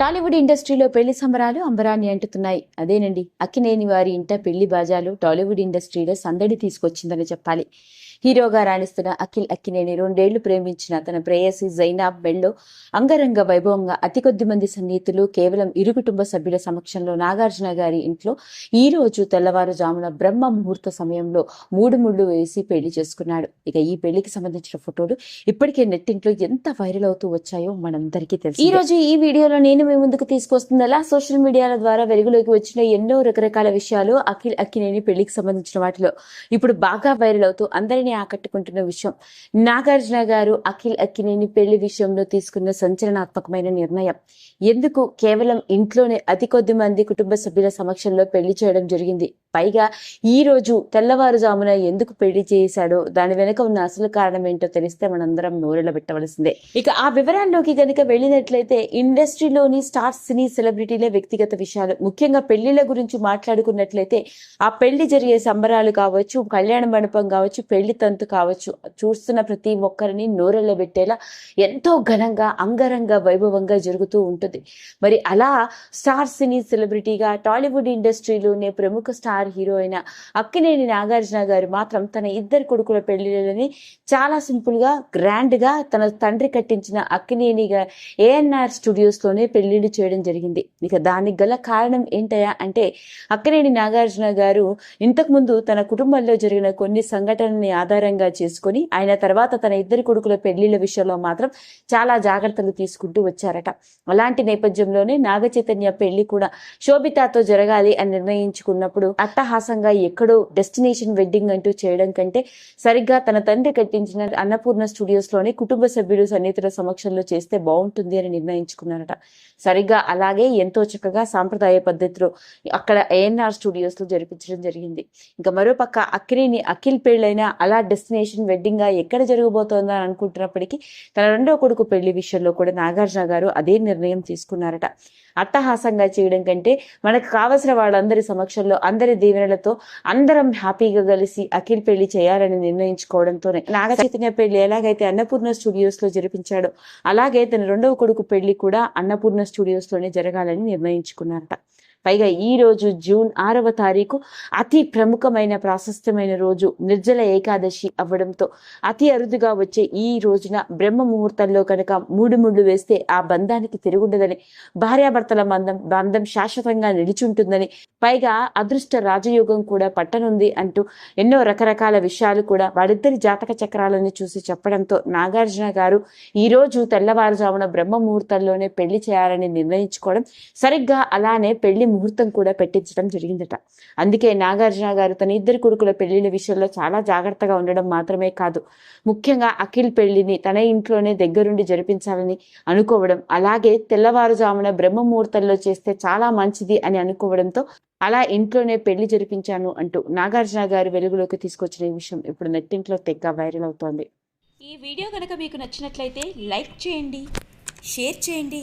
టాలీవుడ్ ఇండస్ట్రీలో పెళ్ళి సంబరాలు అంబరాన్ని అంటుతున్నాయి. అదేనండి అక్కినేని వారి ఇంట పెళ్ళి బాజాలు టాలీవుడ్ ఇండస్ట్రీలో సందడి తీసుకొచ్చిందని చెప్పాలి. హీరోగా రాణిస్తున్న అఖిల్ అక్కినేని రెండేళ్ళు ప్రేమించిన తన ప్రేయసి జైనాబ్ బెల్లో అంగరంగ వైభవంగా అతి కొద్ది మంది సన్నిహితులు కేవలం ఇరు కుటుంబ సభ్యుల సమక్షంలో నాగార్జున గారి ఇంట్లో ఈ రోజు తెల్లవారుజామున బ్రహ్మ ముహూర్త సమయంలో మూడు ముళ్ళు వేసి పెళ్ళి చేసుకున్నాడు. ఇక ఈ పెళ్ళికి సంబంధించిన ఫోటోలు ఇప్పటికే నెట్టింట్లో ఎంత వైరల్ అవుతూ వచ్చాయో మనందరికీ తెలుసు ఈ రోజు ఈ వీడియోలో నేను మీ ముందుకు తీసుకొస్తుందలా సోషల్ మీడియాల ద్వారా వెలుగులోకి వచ్చిన ఎన్నో రకరకాల విషయాలు అఖిల్ అక్కినేని పెళ్ళికి సంబంధించిన వాటిలో. ఇప్పుడు బాగా వైరల్ అవుతూ అందరినీ ఆకట్టుకుంటున్న విషయం. నాగార్జున గారు అఖిల్ అక్కినేని పెళ్ళి విషయంలో తీసుకున్న సంచలనాత్మకమైన నిర్ణయం. ఎందుకు కేవలం ఇంట్లోనే అతి కొద్ది మంది కుటుంబ సభ్యుల సమక్షంలో పెళ్ళి చేయడం జరిగింది? పైగా ఈ రోజు తెల్లవారుజామున ఎందుకు పెళ్ళి చేశాడో దాని వెనుక ఉన్న అసలు కారణం ఏంటో తెలిస్తే మనందరం నోరెళ్ళ పెట్టవలసిందే. ఇక ఆ వివరాల్లోకి గనుక వెళ్ళినట్లయితే ఇండస్ట్రీలోని స్టార్ సినీ సెలబ్రిటీలే వ్యక్తిగత విషయాలు. ముఖ్యంగా పెళ్ళిళ్ళ గురించి మాట్లాడుకున్నట్లయితే ఆ పెళ్ళి జరిగే సంబరాలు కావచ్చు కళ్యాణ మండపం కావచ్చు పెళ్ళి తంతు కావచ్చు చూస్తున్న ప్రతి ఒక్కరిని నోరెళ్ళబెట్టేలా ఎంతో ఘనంగా అంగరంగ వైభవంగా జరుగుతూ ఉంటుంది. మరి అలా స్టార్ సినీ సెలబ్రిటీగా టాలీవుడ్ ఇండస్ట్రీలోనే ప్రముఖ స్టార్ హీరో అయిన అక్కినేని నాగార్జున గారు మాత్రం తన ఇద్దరు కొడుకుల పెళ్ళిళ్ళని చాలా సింపుల్గా గ్రాండ్గా తన తండ్రి కట్టించిన అక్కినేని ఏఎన్ఆర్ స్టూడియోస్లోనే పెళ్ళిళ్ళు చేయడం జరిగింది. ఇక దానికి గల కారణం ఏంటయా అంటే అక్కినేని నాగార్జున గారు ఇంతకు ముందు తన కుటుంబంలో జరిగిన కొన్ని సంఘటనల్ని ఆధారంగా చేసుకొని ఆయన తర్వాత తన ఇద్దరు కొడుకుల పెళ్ళిళ్ళ విషయంలో మాత్రం చాలా జాగ్రత్తలు తీసుకుంటూ వచ్చారట. అలాంటి నేపథ్యంలోనే నాగ చైతన్య పెళ్ళి కూడా శోభితాతో జరగాలి అని నిర్ణయించుకున్నప్పుడు అట్టహాసంగా ఎక్కడో డెస్టినేషన్ వెడ్డింగ్ అంటూ చేయడం కంటే సరిగ్గా తన తండ్రి కట్టించిన అన్నపూర్ణ స్టూడియోస్లోనే కుటుంబ సభ్యులు సన్నిహితుల సమక్షంలో చేస్తే బాగుంటుంది అని నిర్ణయించుకున్నారట. సరిగ్గా అలాగే ఎంతో చక్కగా సాంప్రదాయ పద్ధతిలో అక్కడ ఏఎన్ఆర్ స్టూడియోస్లో జరిపించడం జరిగింది. ఇంకా మరోపక్క అక్కినేని అఖిల్ పెళ్ళైన అలా డెస్టినేషన్ వెడ్డింగ్గా ఎక్కడ జరగబోతోందా అని అనుకుంటున్నప్పటికీ తన రెండో కొడుకు పెళ్ళి విషయంలో కూడా నాగార్జున గారు అదే నిర్ణయం తీసుకున్నారట. అట్టహాసంగా చేయడం కంటే మనకు కావలసిన వాళ్ళందరి సమక్షంలో అందరి దీవెనలతో అందరం హ్యాపీగా కలిసి అఖిల్ పెళ్ళి చేయాలని నిర్ణయించుకోవడంతోనే నాగ చైతన్య పెళ్ళి ఎలాగైతే అన్నపూర్ణ స్టూడియోస్లో జరిపించాడో అలాగే తన రెండవ కొడుకు పెళ్ళి కూడా అన్నపూర్ణ స్టూడియోస్లోనే జరగాలని నిర్ణయించుకున్నారట. పైగా ఈ రోజు జూన్ ఆరవ తారీఖు అతి ప్రముఖమైన ప్రాశస్త్యమైన రోజు నిర్జల ఏకాదశి అవ్వడంతో అతి అరుదుగా వచ్చే ఈ రోజున బ్రహ్మ ముహూర్తంలో కనుక మూడు ముళ్ళు వేస్తే ఆ బంధానికి తిరుగుండదని భార్యాభర్తల బంధం బంధం శాశ్వతంగా నిలిచుంటుందని పైగా అదృష్ట రాజయోగం కూడా పట్టనుంది అంటూ ఎన్నో రకరకాల విషయాలు కూడా వారిద్దరి జాతక చక్రాలను చూసి చెప్పడంతో నాగార్జున గారు ఈ రోజు తెల్లవారుజామున బ్రహ్మ ముహూర్తంలోనే పెళ్ళి చేయాలని నిర్ణయించుకోవడం సరిగ్గా అలానే పెళ్ళి ముహూర్తం కూడా పెట్టించడం జరిగిందట. అందుకే నాగార్జున గారు తన ఇద్దరు కొడుకుల పెళ్ళిళ్ళ విషయంలో చాలా జాగ్రత్తగా ఉండడం మాత్రమే కాదు. ముఖ్యంగా అఖిల్ పెళ్ళిని తన ఇంట్లోనే దగ్గరుండి జరిపించాలని అనుకోవడం అలాగే తెల్లవారుజామున బ్రహ్మ ముహూర్తంలో చేస్తే చాలా మంచిది అని అనుకోవడంతో అలా ఇంట్లోనే పెళ్ళి జరిపించాను అంటూ నాగార్జున గారు వెలుగులోకి తీసుకొచ్చిన ఈ విషయం ఇప్పుడు నెట్టింట్లో తెగ్గ వైరల్ అవుతోంది. ఈ వీడియో కనుక మీకు నచ్చినట్లయితే లైక్ చేయండి షేర్ చేయండి.